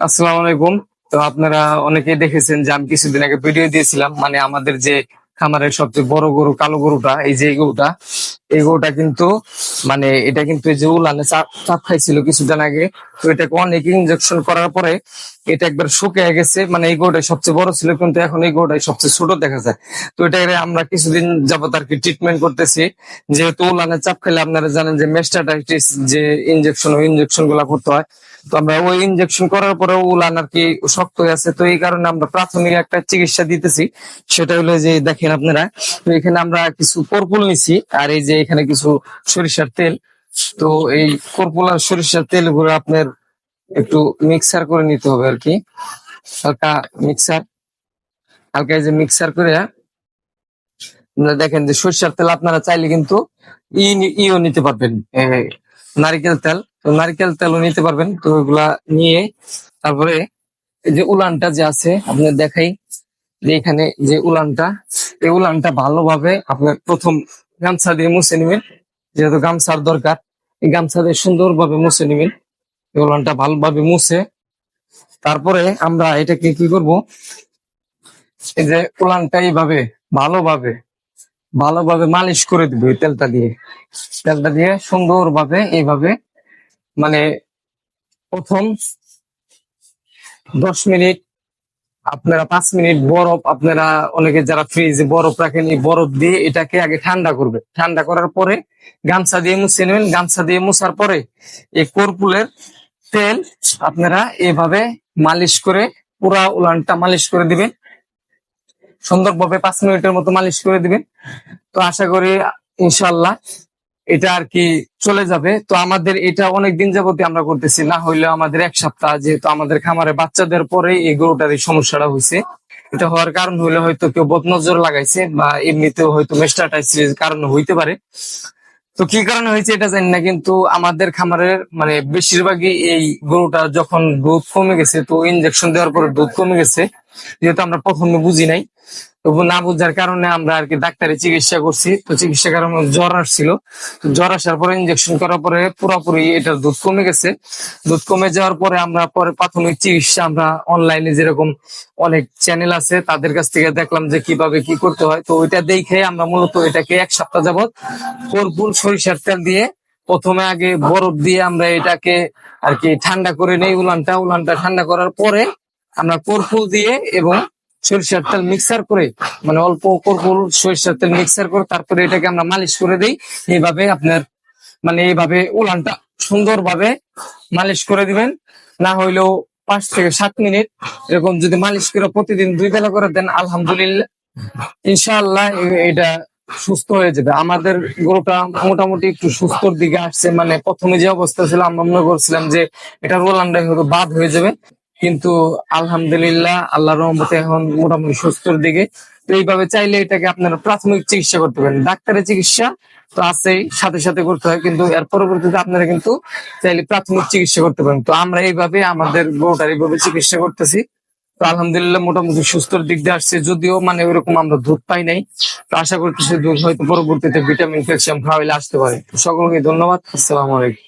আসসালামু আলাইকুম। তো আপনারা অনেকেই দেখেছেন যে আমি কিছুদিন আগে ভিডিও দিয়েছিলাম মানে আমাদের যে খামারের সবচেয়ে বড় গরু, কালো গরুটা, এই যে গরুটা এই গরুটা কিন্তু মানে এটা কিন্তু যে উলানে চাপ খাইছিল কিছুদিন আগে, তো এটাকে অনেক ইনজেকশন করার পরে এটা একবার শুকিয়ে গেছে মানে এই গরুটাই সবচেয়ে বড় ছিল, কিন্তু এখন এই গরুটাই সবচেয়ে ছোট দেখা যায়। তো এটাকে আমরা কিছুদিন যাবত আর কি ট্রিটমেন্ট করতেছি। যেহেতু উলানে চাপ খেলে আপনারা জানেন যে মেস্টাটাইটিস যে ইনজেকশন ওই ইনজেকশনগুলা করতে হয়। তো আমরা ওই ইনজেকশন করার পরে উলান আর কি শক্ত হয়ে আছে, তো এই কারণে আমরা প্রাথমিক একটা চিকিৎসা দিতেছি। সেটা হলো যে, দেখেন আপনারা, তো এখানে আমরা কিছু কর্পুল নিছি, আর এই যে এখানে কিছু সরিষার তেল। তো এই কর্পুল সরিষার তেলগুলো আপনার একটু মিক্সার করে নিতে হবে আর কি। হালকা মিক্সার হালকা যে মিক্সার করে দেখেন যে সরিষার তেল আপনারা চাইলে কিন্তু ইও নিতে পারবেন। নারিকেল তেল। তো নারিকেল তেলও নিতে পারবেন। তো এগুলা নিয়ে তারপরে এই যে উলানটা যে আছে আপনার দেখাই যে এখানে যে উলানটা, এই উলানটা ভালোভাবে আপনার প্রথম গামছা দিয়ে মুছে নেবেন। যেহেতু গামছার দরকার, এই গামছা দিয়ে সুন্দরভাবে মুছে নেবেন। এই উলানটা ভালোভাবে মুছে। তারপরে আমরা এটাকে কি করব? এই যে উলানটা এইভাবে ভালোভাবে ভালোভাবে মালিশ করে দিব তেলটা দিয়ে। তেলটা দিয়ে সুন্দরভাবে এইভাবে মানে প্রথম দশ মিনিট আপনারা পাঁচ মিনিট বরফ, আপনারা অনেকে যারা ফ্রিজে বরফ রাখেন, এই বরফ দিয়ে এটাকে আগে ঠান্ডা করবে ঠান্ডা করার পরে গামছা দিয়ে মুছে নেবেন। গামছা দিয়ে মুছার পরে এই কর্পুলের তেল আপনারা এভাবে মালিশ করে পুরা উলানটা মালিশ করে দিবেন। সুন্দরভাবে পাঁচ মিনিটের মতো মালিশ করে দিবেন। তো আশা করি ইনশাল্লাহ এটা আর কি চলে যাবে। তো আমাদের এটা অনেক দিন যাবতই আমরা করতেছি, না হইলেও আমাদের এক সপ্তাহ যেহেতু আমাদের খামারে বাচ্চাদের পরে এই গরুটার এই সমস্যাটা হয়েছে এটা হওয়ার কারণ হইলে হয়তো কেউ বদনজর লাগাইছে বা এমনিতেও হয়তো মেস্টাটাইসিস কারণে হইতে পারে। তো কি কারণে হয়েছে এটা জানি না, কিন্তু আমাদের খামারের মানে বেশিরভাগই এই গরুটা যখন দুধ কমে গেছে, তো ইনজেকশন দেওয়ার পরে দুধ কমে গেছে, যেহেতু আমরা প্রথমে বুঝি নাই। না বুঝার কারণে আমরা আর কি ডাক্তারি চিকিৎসা করছি। তো চিকিৎসা কারণে জ্বর আসছিল। জ্বর আসার পরে ইঞ্জেকশন করার পরে পুরোপুরি এটার দুধ কমে গেছে। দুধ কমে যাওয়ার পরে আমরা পরে প্রাথমিক চিকিৎসা আমরা অনলাইনে যেরকম অনেক চ্যানেল আছে, তাদের কাছ থেকে দেখলাম যে কীভাবে কি করতে হয়। তো ওইটা দেখে আমরা মূলত এটাকে এক সপ্তাহ যাবত কর্পুর সরিষার তেল দিয়ে প্রথমে আগে বরফ দিয়ে আমরা এটাকে আর কি ঠান্ডা করে নেই উলানটা। উলানটা ঠান্ডা করার পরে আমরা কর্পুর দিয়ে এবং সরিষার তেল মিক্সার করে মানে অল্প কর্পুর সরিষার তেল মিক্সার করে তারপরে এটাকে আমরা মালিশ করে দিই। এইভাবে আপনার মানে এইভাবে উলানটা সুন্দরভাবে মালিশ করে দিবেন। না হইলেও পাঁচ থেকে সাত মিনিট এরকম যদি মালিশ করে প্রতিদিন দুই বেলা করে দেন, আলহামদুলিল্লাহ, ইনশাআল্লাহ এটা সুস্থ হয়ে যাবে। আমাদের গরুটা মোটামুটি একটু সুস্থর দিকে আসছে। মানে প্রথমে যে অবস্থা ছিল, আমরা মনে করছিলাম যে এটা রোলান্ডা হয়তো বাদ হয়ে যাবে। কিন্তু আলহামদুলিল্লাহ, আল্লাহর রহমতে এখন মোটামুটি সুস্থর দিকে। তো এইভাবে চাইলে এটাকে আপনারা প্রাথমিক চিকিৎসা করতে পারেন। ডাক্তারের চিকিৎসা তো আছেই, সাথে সাথে করতে হয়, কিন্তু এর পরবর্তীতে আপনারা কিন্তু চাইলে প্রাথমিক চিকিৎসা করতে পারেন। তো আমরা এইভাবে আমাদের গরুটার এইভাবে চিকিৎসা করতেছি। তো আলহামদুলিল্লাহ মোটামুটি সুস্থর দিক দিয়ে আসছে। যদিও মানে ওইরকম আমরা দুধ পাই নাই, তো আশা করতেছি দুধ হয়তো পরবর্তীতে ভিটামিন, ক্যালসিয়াম খাওয়াইলে আসতে পারে। সকলকে ধন্যবাদ। আসসালামু আলাইকুম।